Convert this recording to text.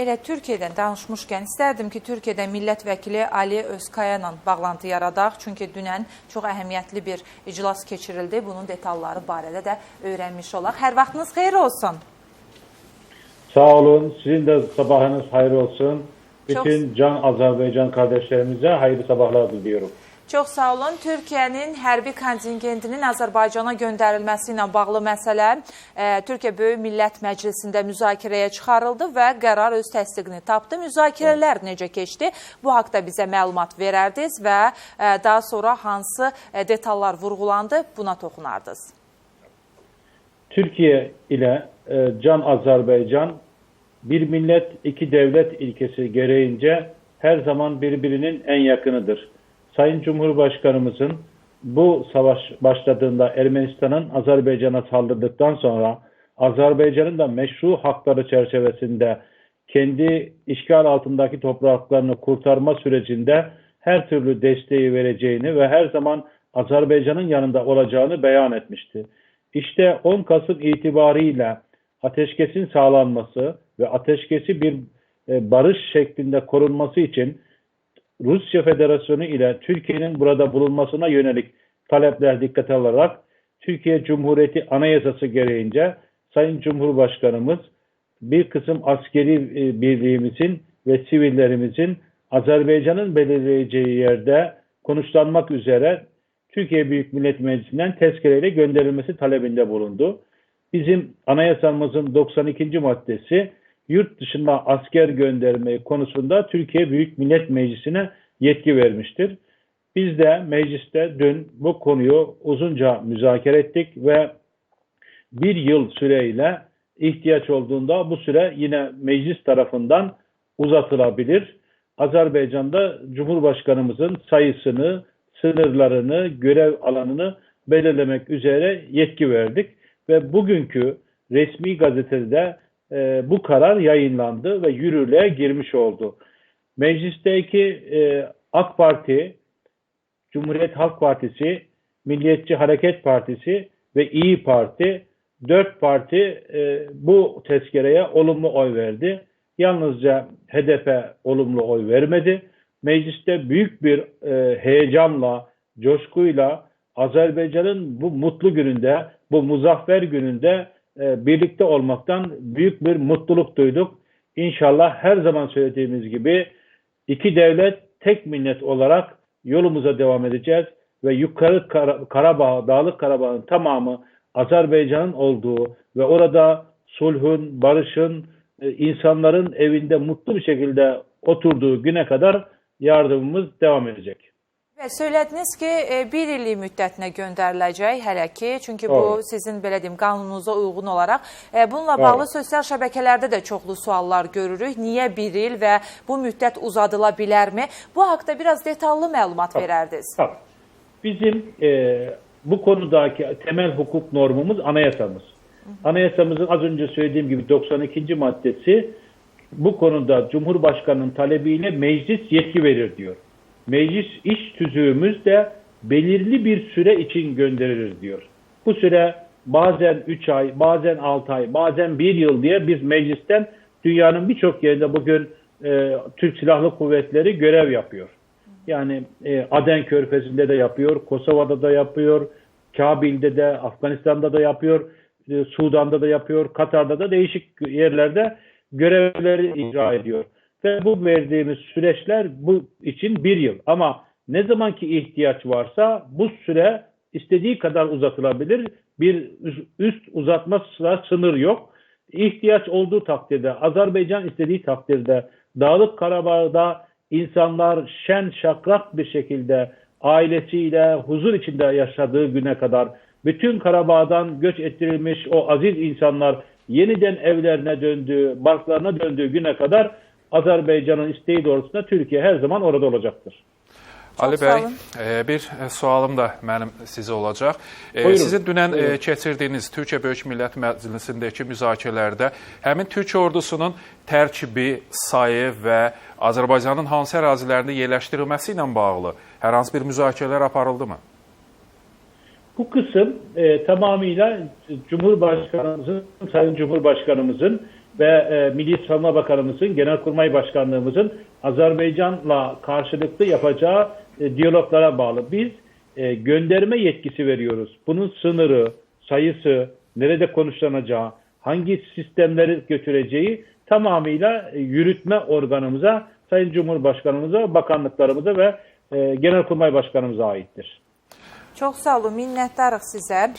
Elə Türkiyədən danışmışkən istərdim ki, Türkiyədə millət vəkili Ali Özkaya ilə bağlantı yaradaq. Çünki dünən çox əhəmiyyətli bir iclas keçirildi. Bunun detalları barədə də öyrənmiş olaq. Hər vaxtınız xeyir olsun. Sağ olun. Sizin de sabahınız hayır olsun. Bütün Can Azerbaycan kardeşlerimize hayırlı sabahlar diliyorum. Çox sağ olun. Türkiyənin hərbi kontingentinin Azərbaycana göndərilməsi ilə bağlı məsələ e, Türkiyə Böyük Millət Məclisində müzakirəyə çıxarıldı və qərar öz təsdiqini tapdı. Müzakirələr necə keçdi? Bu haqda bizə məlumat verərdiniz və e, daha sonra hansı e, detallar vurğulandı? Buna toxunardınız. Türkiye ile e, Can Azerbaycan bir millet iki devlet ilkesi gereğince her zaman birbirinin en yakınıdır. Sayın Cumhurbaşkanımızın bu savaş başladığında Ermenistan'ın Azerbaycan'a saldırdıktan sonra Azerbaycan'ın da meşru hakları çerçevesinde kendi işgal altındaki topraklarını kurtarma sürecinde her türlü desteği vereceğini ve her zaman Azerbaycan'ın yanında olacağını beyan etmişti. İşte 10 Kasım itibariyle ateşkesin sağlanması ve ateşkesi bir e, barış şeklinde korunması için Rusya Federasyonu ile Türkiye'nin burada bulunmasına yönelik talepler dikkate alarak Türkiye Cumhuriyeti Anayasası gereğince Sayın Cumhurbaşkanımız bir kısım askeri e, birliğimizin ve sivillerimizin Azerbaycan'ın belirleyeceği yerde konuşlanmak üzere Türkiye Büyük Millet Meclisi'nden tezkereyle gönderilmesi talebinde bulundu. Bizim anayasamızın 92. maddesi yurt dışına asker gönderme konusunda Türkiye Büyük Millet Meclisi'ne yetki vermiştir. Biz de mecliste dün bu konuyu uzunca müzakere ettik ve bir yıl süreyle ihtiyaç olduğunda bu süre yine meclis tarafından uzatılabilir. Azerbaycan'da Cumhurbaşkanımızın sayısını, sınırlarını, görev alanını belirlemek üzere yetki verdik ve bugünkü resmi gazetede e, bu karar yayınlandı ve yürürlüğe girmiş oldu. Meclisteki e, AK Parti, Cumhuriyet Halk Partisi, Milliyetçi Hareket Partisi ve İyi Parti dört parti e, bu tezkereye olumlu oy verdi. Yalnızca HDP olumlu oy vermedi. Mecliste büyük bir e, heyecanla, coşkuyla Azerbaycan'ın bu mutlu gününde, bu muzaffer gününde e, birlikte olmaktan büyük bir mutluluk duyduk. İnşallah her zaman söylediğimiz gibi iki devlet tek millet olarak yolumuza devam edeceğiz ve yukarı Kara- Karabağ, Dağlık Karabağ'ın tamamı Azerbaycan'ın olduğu ve orada sulhun, barışın, e, insanların evinde mutlu bir şekilde oturduğu güne kadar yardımımız devam edecek. Və söylədiniz ki, e, bir illik müddətinə göndəriləcək hələ ki, çünki bu Doğru. sizin belə deyim qanununuza uyğun olaraq e, bununla bağlı sosial şəbəkələrdə də çoxlu suallar görürük. Niyə bir il və bu müddət uzadıla bilərmi? Bu haqqda biraz detallı məlumat verərdiniz. Tabii. Bizim e, bu konudaki temel hukuk normumuz anayasamız. Anayasamızın az önce söylediğim gibi 92. maddesi bu konuda Cumhurbaşkanı'nın talebiyle meclis yetki verir diyor. Meclis iş tüzüğümüz de belirli bir süre için gönderilir diyor. Bu süre bazen 3 ay, bazen 6 ay, bazen 1 yıl diye biz meclisten dünyanın birçok yerinde bugün e, Türk Silahlı Kuvvetleri görev yapıyor. Yani e, Aden Körfezi'nde de yapıyor, Kosova'da da yapıyor, Kabil'de de, Afganistan'da da yapıyor, e, Sudan'da da yapıyor, Katar'da da değişik yerlerde görevleri icra ediyor. Ve bu verdiğimiz süreçler bu için bir yıl. Ama ne zamanki ihtiyaç varsa bu süre istediği kadar uzatılabilir. Bir üst- uzatma sınır yok. İhtiyaç olduğu takdirde, Azerbaycan istediği takdirde Dağlık Karabağ'da insanlar şen şakrak bir şekilde ailesiyle huzur içinde yaşadığı güne kadar bütün Karabağ'dan göç ettirilmiş o aziz insanlar yeniden evlerine döndüğü, barklarına döndüğü güne kadar Azerbaycan'ın isteği doğrultusunda Türkiye her zaman orada olacaktır. Ali bəy, e, bir e, sualım da mənim sizə olacaq. E, Buyurun, Sizin dünən e, buyurun. keçirdiyiniz Türkiyə Böyük Millət Məclisindəki müzakirələrdə həmin Türkiyə ordusunun tərkibi, sayı və Azərbaycanın hansı ərazilərində yerləşdirilməsi ilə bağlı hər hansı bir müzakirələr aparıldı mı? Bu kısım e, tamamıyla Cumhurbaşkanımızın, Sayın Cumhurbaşkanımızın ve e, Milli Savunma Bakanımızın, Genelkurmay Başkanlığımızın Azerbaycan'la karşılıklı yapacağı e, diyaloglara bağlı. Biz e, gönderme yetkisi veriyoruz. Bunun sınırı, sayısı, nerede konuşlanacağı, hangi sistemleri götüreceği tamamıyla e, yürütme organımıza, Sayın Cumhurbaşkanımıza, bakanlıklarımıza ve e, Genelkurmay Başkanımıza aittir. Çox sağ olun, minnətdarıq sizə.